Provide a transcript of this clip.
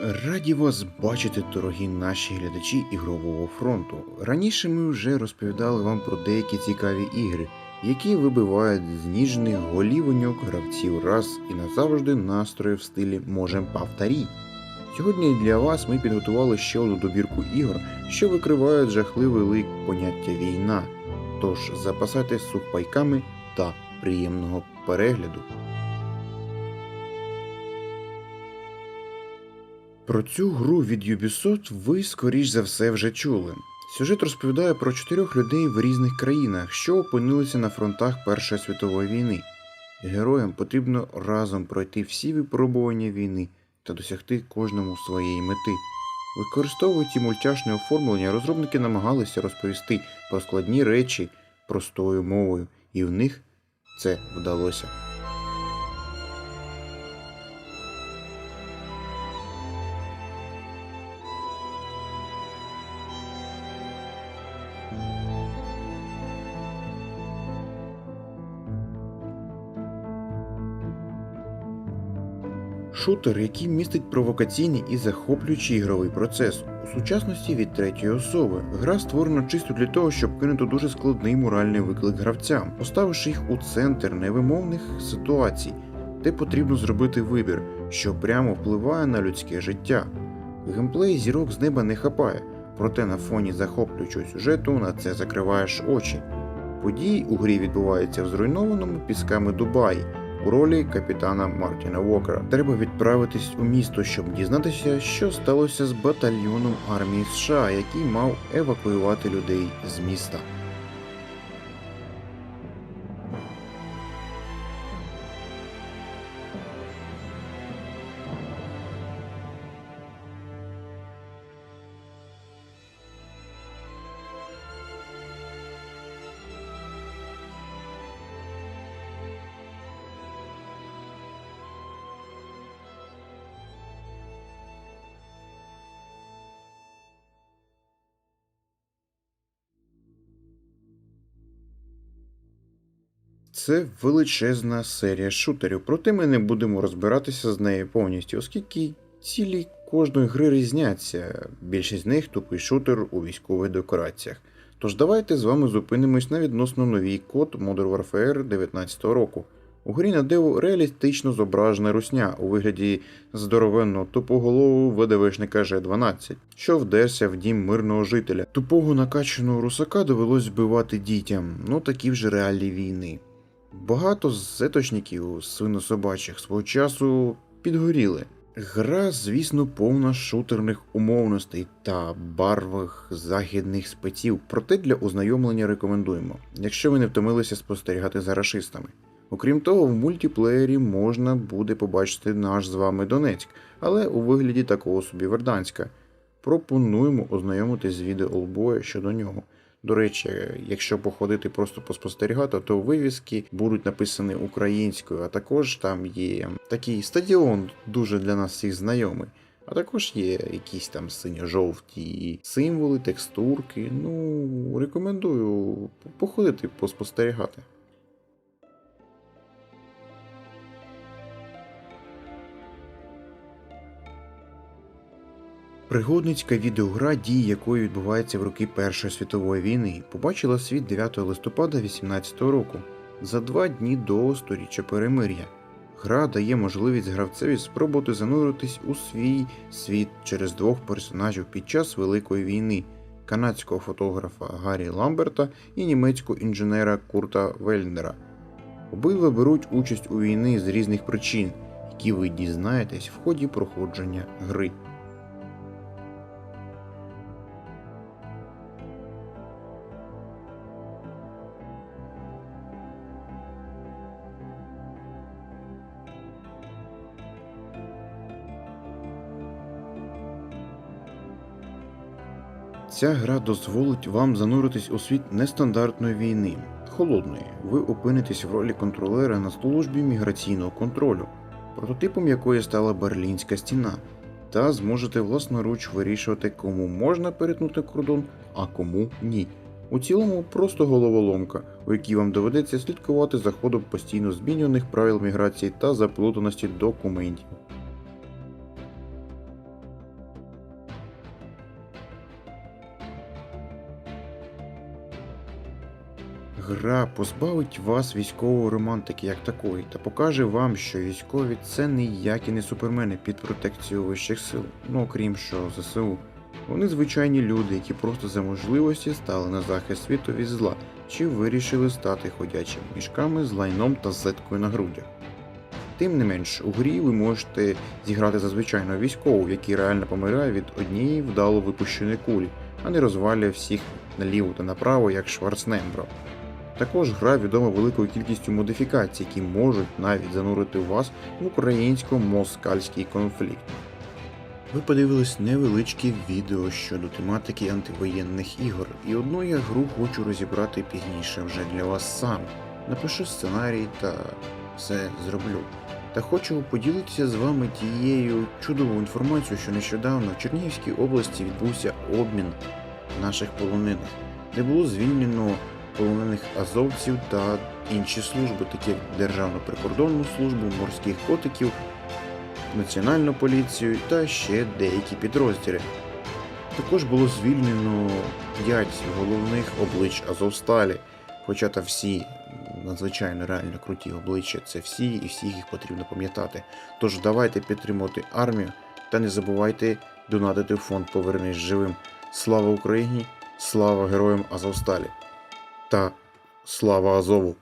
Раді вас бачити, дорогі наші глядачі ігрового фронту. Раніше ми вже розповідали вам про деякі цікаві ігри, які вибивають з ніжних голівоньок гравців раз і назавжди настрої в стилі можем повторіть. Сьогодні для вас ми підготували ще одну добірку ігор, що викривають жахливий лик поняття війна. Тож запасайтесь сухпайками та приємного перегляду. Про цю гру від Ubisoft ви, скоріш за все, вже чули. Сюжет розповідає про чотирьох людей в різних країнах, що опинилися на фронтах Першої світової війни. Героям потрібно разом пройти всі випробування війни та досягти кожному своєї мети. Використовуючи мультяшне оформлення, розробники намагалися розповісти про складні речі простою мовою, і в них це вдалося. Шутер, який містить провокаційний і захоплюючий ігровий процес. У сучасності від третьої особи. Гра створена чисто для того, щоб кинути дуже складний моральний виклик гравцям, поставивши їх у центр невимовних ситуацій, де потрібно зробити вибір, що прямо впливає на людське життя. Геймплей зірок з неба не хапає, проте на фоні захоплюючого сюжету на це закриваєш очі. Події у грі відбуваються в зруйнованому пісками Дубаї у ролі капітана Мартіна Уокера. Треба відправитись у місто, щоб дізнатися, що сталося з батальйоном армії США, який мав евакуювати людей з міста. Це величезна серія шутерів, проте ми не будемо розбиратися з нею повністю, оскільки цілі кожної гри різняться. Більшість з них тупий шутер у військових декораціях. Тож давайте з вами зупинимось на відносно новій код Modern Warfare 19 року. У грі на диву реалістично зображена русня у вигляді здоровенного тупоголового ВДВшника Ж-12, що вдерся в дім мирного жителя. Тупого накачаного русака довелось збивати дітям, ну такі вже реалії війни. Багато з сеточників свинособачих свого часу підгоріли. Гра, звісно, повна шутерних умовностей та барвих західних спеців, проте для ознайомлення рекомендуємо, якщо ви не втомилися спостерігати за рашистами. Окрім того, в мультиплеєрі можна буде побачити наш з вами Донецьк, але у вигляді такого собі Верданська. Пропонуємо ознайомитись з відео Олбоя щодо нього. До речі, якщо походити просто поспостерігати, то вивіски будуть написані українською, а також там є такий стадіон, дуже для нас всіх знайомий. А також є якісь там синьо-жовті символи, текстурки. Ну, рекомендую походити поспостерігати. Пригодницька відеогра, дії якої відбувається в роки Першої світової війни, побачила світ 9 листопада 18 року, за два дні до сторіччя перемир'я. Гра дає можливість гравцеві спробувати зануритись у свій світ через двох персонажів під час Великої війни канадського фотографа Гаррі Ламберта і німецького інженера Курта Вельнера. Обидва беруть участь у війни з різних причин, які ви дізнаєтесь в ході проходження гри. Ця гра дозволить вам зануритись у світ нестандартної війни, холодної. Ви опинитесь в ролі контролера на службі міграційного контролю, прототипом якої стала Берлінська стіна, та зможете власноруч вирішувати, кому можна перетнути кордон, а кому ні. У цілому просто головоломка, у якій вам доведеться слідкувати за ходом постійно змінюваних правил міграції та заплутаності документів. Гра позбавить вас військової романтики як такої, та покаже вам, що військові це ніякі не супермени під протекцією вищих сил, ну окрім що ЗСУ. Вони звичайні люди, які просто за можливості стали на захист світу від зла, чи вирішили стати ходячими мішками з лайном та зеткою на грудях. Тим не менш, у грі ви можете зіграти за звичайного військового, який реально помирає від однієї вдало випущеної кулі, а не розвалює всіх наліво та направо, як Шварценеггер. Також гра відома великою кількістю модифікацій, які можуть навіть занурити вас в українсько-москальський конфлікт. Ви подивились невеличке відео щодо тематики антивоєнних ігор, і одну я гру хочу розібрати пізніше вже для вас сам. Напишу сценарій та все зроблю. Та хочу поділитися з вами тією чудовою інформацією, що нещодавно в Чернігівській області відбувся обмін наших полонених, де було звільнено полонених азовців та інші служби, такі як Державну прикордонну службу, морських котиків, Національну поліцію та ще деякі підрозділи. Також було звільнено 5 головних облич Азовсталі, хоча та всі надзвичайно реально круті обличчя, це всі і всіх їх потрібно пам'ятати. Тож давайте підтримувати армію та не забувайте донатити фонд Повернись живим. Слава Україні! Слава героям Азовсталі! Та слава Азову!